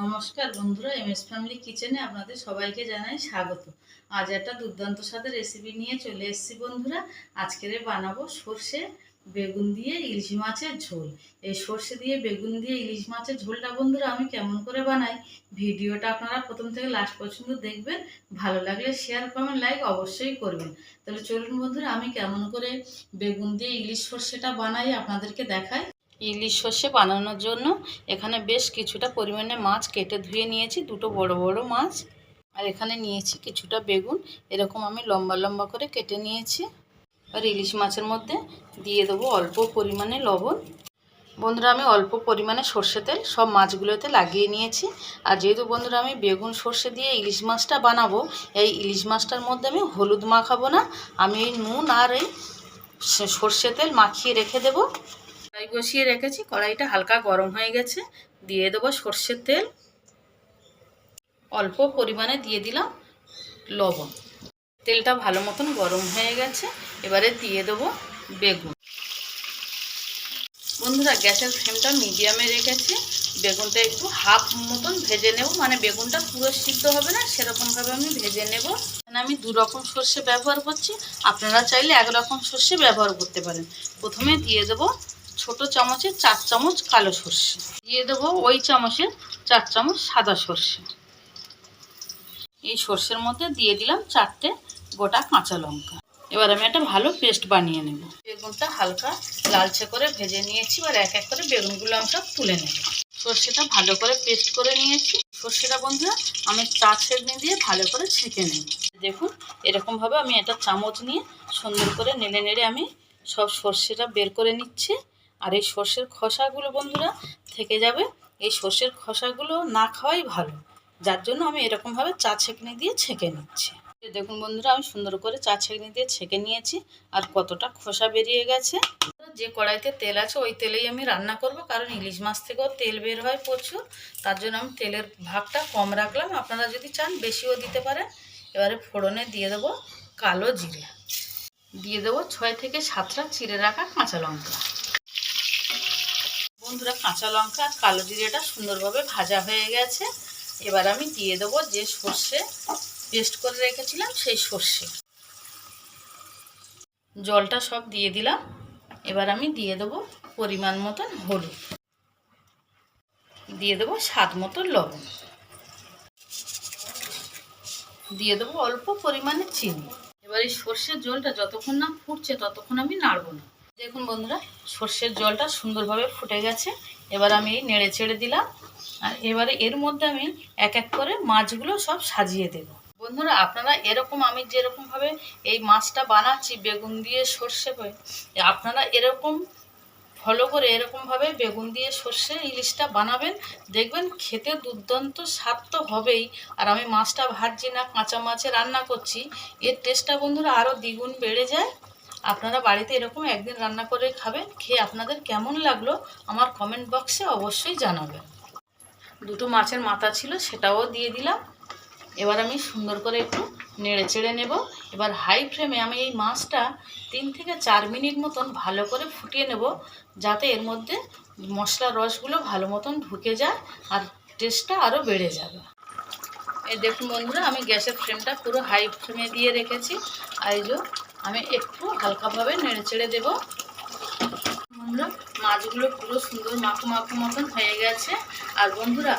নমস্কার বন্ধুরা M S family কিচেনে আপনাদের সবাইকে জানাই স্বাগত। আজ একটা দুর্দান্ত স্বাদের রেসিপি নিয়ে চলে এসেছি বন্ধুরা। আজকের বানাবো সর্ষে, বেগুন দিয়ে ইলিশ মাছের ঝোল। এই সর্ষে দিয়ে বেগুন দিয়ে ইলিশ মাছের ঝোলটা বন্ধুরা আমি কেমন করে বানাই, ভিডিওটা আপনারা প্রথম থেকে লাস্ট পর্যন্ত দেখবেন। ভালো লাগলে শেয়ার কমেন্ট লাইক অবশ্যই করবেন। তাহলে চলুন বন্ধুরা, আমি কেমন করে বেগুন দিয়ে ইলিশ সর্ষেটা বানাই আপনাদেরকে দেখাই। ইলিশ সর্ষে বানানোর জন্য। এখানে বেশ কিছুটা পরিমাণে মাছ কেটে ধুয়ে নিয়েছি, দুটো বড় বড় মাছ। আর এখানে নিয়েছি কিছুটা বেগুন, এরকম আমি লম্বা লম্বা করে কেটে নিয়েছি। আর ইলিশ মাছের মধ্যে দিয়ে দেবো অল্প পরিমাণে লবণ। বন্ধুরা, আমি অল্প পরিমাণে সর্ষে তেল, সব মাছগুলোতে লাগিয়ে নিয়েছি। আর যেহেতু বন্ধুরা, আমি বেগুন, সর্ষে দিয়ে ইলিশ মাছটা বানাবো, এই ইলিশ মাছটার মধ্যে আমি হলুদ মাখাবো না। আমি নুন আর এই সর্ষে তেল মাখিয়ে রেখে দেবো। কড়াই বসিয়ে রেখেছি। কড়াইটা হালকা গরম হয়ে গেছে। দিয়ে দেবো সর্ষের তেল। অল্প পরিমাণে দিয়ে দিলাম লবণ। তেলটা ভালো মতন গরম হয়ে গেছে। এবারে দিয়ে দেবো বেগুন। বন্ধুরা, গ্যাসের ফ্লেমটা মিডিয়ামে রেখেছি। বেগুনটা একটু হাফ মতন ভেজে নেব। মানে বেগুনটা পুরো সিদ্ধ হবে না, সেরকমভাবে আমি ভেজে নেব। এখানে আমি দু রকম সর্ষে ব্যবহার করছি। আপনারা চাইলে এক রকম সর্ষে ব্যবহার করতে পারেন। প্রথমে দিয়ে দেবো ছোট চামচের চার চামচ কালো সর্ষে। দিয়ে দেবো ওই চামচের চার চামচ সাদা সর্ষে। এই সর্ষের মধ্যে দিয়ে দিলাম চারটে গোটা কাঁচা লঙ্কা। এবার আমি একটা ভালো পেস্ট বানিয়ে নেব। বেগুনটা হালকা লালচে করে ভেজে নিয়েছি, এবার এক এক করে বেগুনগুলো আমি সব তুলে নেব। সর্ষেটা ভালো করে পেস্ট করে নিয়েছি। সর্ষেটা বন্ধুরা আমি চা ছেঁকনি দিয়ে ভালো করে ছেঁকে নেব। দেখুন, এরকমভাবে আমি একটা চামচ নিয়ে সুন্দর করে নেড়ে নেড়ে আমি সব সর্ষেটা বের করে নিচ্ছি। আর এই সর্ষের খোসাগুলো বন্ধুরা থেকে যাবে। এই সর্ষের খোসাগুলো না খাওয়াই ভালো। যার জন্য আমি এরকমভাবে চা ছেঁকনি দিয়ে ছেঁকে নিচ্ছি। দেখুন বন্ধুরা, আমি সুন্দর করে চা ছেঁকনি দিয়ে ছেঁকে নিয়েছি আর কতটা খোসা বেরিয়ে গেছে। যে কড়াইতে তেল আছে, ওই তেলেই আমি রান্না করব, কারণ ইলিশ মাছ থেকেও তেল বের হয় প্রচুর। তার জন্য আমি তেলের ভাগটা কম রাখলাম। আপনারা যদি চান, বেশিও দিতে পারেন। এবারে ফোড়নে দিয়ে দেবো কালো জিরে। দিয়ে দেবো ছয় থেকে সাতটা চিড়ে রাখা কাঁচা লঙ্কা। বন্ধুরা কাঁচা লঙ্কা আর কালো জিরেটা সুন্দরভাবে ভাজা হয়ে গেছে। এবার আমি দিয়ে দেবো যে সর্ষে পেস্ট করে রেখেছিলাম, সেই সর্ষে। জলটা সব দিয়ে দিলাম। এবার আমি দিয়ে দেবো পরিমাণ মতন হলুদ। দিয়ে দেবো স্বাদ মতন লবণ। দিয়ে দেবো অল্প পরিমাণে চিনি। এবার এই সর্ষের জলটা যতক্ষণ না ফুটছে ততক্ষণ আমি নাড়বো না। দেখুন বন্ধুরা, সর্ষের জলটা সুন্দরভাবে ফুটে গেছে। এবার আমি নেড়ে চেড়ে দিলাম। আর এবারে এর মধ্যে আমি এক এক করে মাছগুলো সব সাজিয়ে দেব। বন্ধুরা, আপনারা এরকম আমি যেরকমভাবে এই মাছটা বানাচ্ছি, বেগুন দিয়ে সর্ষে হয়ে আপনারা এরকম ফলো করে এরকমভাবে বেগুন দিয়ে সর্ষে ইলিশটা বানাবেন। দেখবেন খেতে দুর্দান্ত স্বাদ তো হবেই। আর আমি মাছটা ভাজছি না, কাঁচা মাছে রান্না করছি, এর টেস্টটা বন্ধুরা আরও দ্বিগুণ বেড়ে যায়। আপনারা বাড়িতে এরকম একদিন রান্না করে খাবেন, খেয়ে আপনাদের কেমন লাগল আমার কমেন্ট বক্সে অবশ্যই জানাবেন। দুটো মাছের মাথা ছিল, সেটাও দিয়ে দিলাম। এবার আমি সুন্দর করে একটু নেড়ে চেড়ে নেব। এবার হাই ফ্লেমে আমি এই মাছটা তিন থেকে চার মিনিট মতন ভালো করে ফুটিয়ে নেব, যাতে এর মধ্যে মশলার রসগুলো ভালো মতন ঢুকে যায় আর টেস্টটা আরও বেড়ে যাবে। এই দেখুন বন্ধুরা, আমি গ্যাসের ফ্লেমটা পুরো হাই ফ্লেমে দিয়ে রেখেছি। আর এই যে আমি একটু হালকাভাবে নেড়ে চেড়ে দেবো। বন্ধুরা, মাছগুলো পুরো সুন্দর মাখো মাখো মতন হয়ে গেছে। আর বন্ধুরা,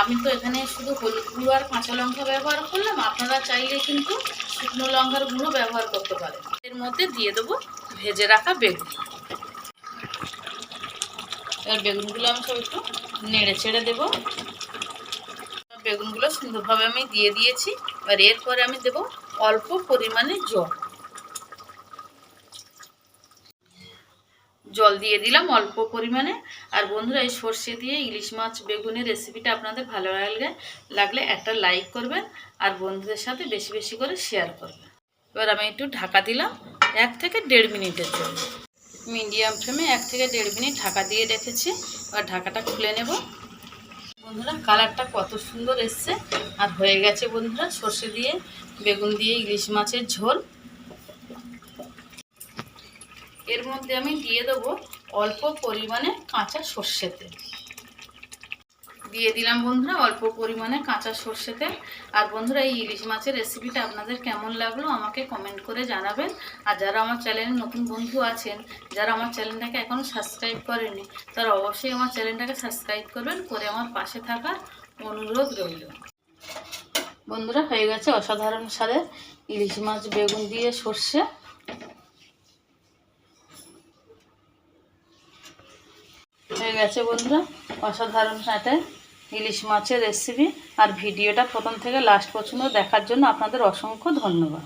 আমি তো এখানে শুধু হলুদ গুঁড়ো আর কাঁচা লঙ্কা ব্যবহার করলাম। আপনারা চাইলে কিন্তু শুকনো লঙ্কার গুঁড়ো ব্যবহার করতে পারেন। এর মধ্যে দিয়ে দেবো ভেজে রাখা বেগুন। এবার বেগুনগুলো আমি সব একটু নেড়ে ছেড়ে দেবো। বেগুনগুলো সুন্দরভাবে আমি দিয়ে দিয়েছি। এবার এরপরে আমি দেব অল্প পরিমাণে জল। জল দিয়ে দিলাম অল্প পরিমাণে। আর বন্ধুরা, এই সর্ষে দিয়ে ইলিশ মাছ বেগুনের রেসিপিটা আপনাদের ভালো লাগলে লাগলে একটা লাইক করবেন আর বন্ধুদের সাথে বেশি বেশি করে শেয়ার করবেন। এবার আমি একটু ঢাকা দিলাম এক থেকে দেড় মিনিটের জন্য। মিডিয়াম ফ্লেমে এক থেকে দেড় মিনিট ঢাকা দিয়ে রেখেছি। এবার ঢাকাটা খুলে নেব। বন্ধুরা কালারটা কত সুন্দর এসছে। আর হয়ে গেছে বন্ধুরা, সর্ষে দিয়ে বেগুন দিয়ে ইলিশ মাছের ঝোল। এর মধ্যে আমি দিয়ে দেবো অল্প পরিমাণে কাঁচা সর্ষে তেল। দিয়ে দিলাম বন্ধুরা অল্প পরিমাণে কাঁচা সর্ষে তেল। আর বন্ধুরা এই ইলিশ মাছের রেসিপিটা আপনাদের কেমন লাগল আমাকে কমেন্ট করে জানাবেন। আর যারা আমার চ্যানেলে নতুন বন্ধু আছেন, যারা আমার চ্যানেলটাকে এখনও সাবস্ক্রাইব করেনি তারা অবশ্যই আমার চ্যানেলটাকে সাবস্ক্রাইব করবেন, করে আমার পাশে থাকার অনুরোধ রইল। বন্ধুরা, হয়ে গেছে অসাধারণ স্বাদের ইলিশ মাছ বেগুন দিয়ে সর্ষে। হয়ে গেছে বন্ধুরা। অসাধারণ সাথে ইলিশ মাছের রেসিপি আর ভিডিওটা প্রথম থেকে লাস্ট পর্যন্ত দেখার জন্য আপনাদের অসংখ্য ধন্যবাদ।